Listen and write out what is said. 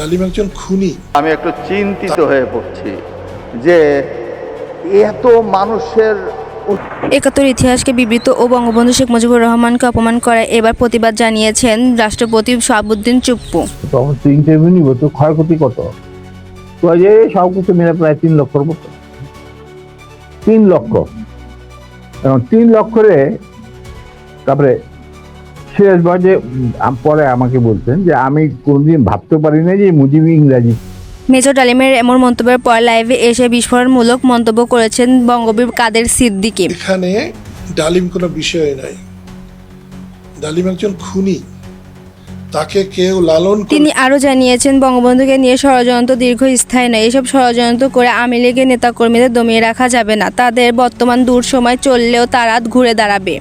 ডালিম একজন খুনি। আমি একটু চিন্তিত হয়ে পড়ছি যে এত মানুষের একাত্তর ইতিহাসকে বিবৃত ও বঙ্গবন্ধু শেখ মুজিবুর রহমানকে অপমান করায় এবার প্রতিবাদ জানিয়েছেন রাষ্ট্রপতি শাহাবুদ্দিন চুপ্পু। তখন তো ইন্টারভিউ নিব তো ক্ষয়ক্ষতি কত? তো যে সব কিছু মিলে প্রায় তিন লক্ষর মতো। তিন লক্ষ। এবং তিন লক্ষরে তারপরে শেষ বাজে পরে আমাকে বলতেন যে আমি কোনোদিন ভাবতে পারি না যে মুজিবি ইংরাজি। মেজর ডালিমের এমন মন্তব্যের পর লাইভে এসে বিস্ফোরণমূলক মন্তব্য করেছেন বঙ্গবীর কাদের সিদ্দিকী। এখানে ডালিম কোনো বিষয় নাই। ডালিম একজন খুনি। তাকে কেউ লালন তিনি আরও জানিয়েছেন বঙ্গবন্ধুকে নিয়ে ষড়যন্ত্র দীর্ঘস্থায়ী নয়। এসব ষড়যন্ত্র করে আওয়ামী লীগের নেতাকর্মীদের দমিয়ে রাখা যাবে না। তাদের বর্তমান দূর সময় চললেও তারা ঘুরে দাঁড়াবে।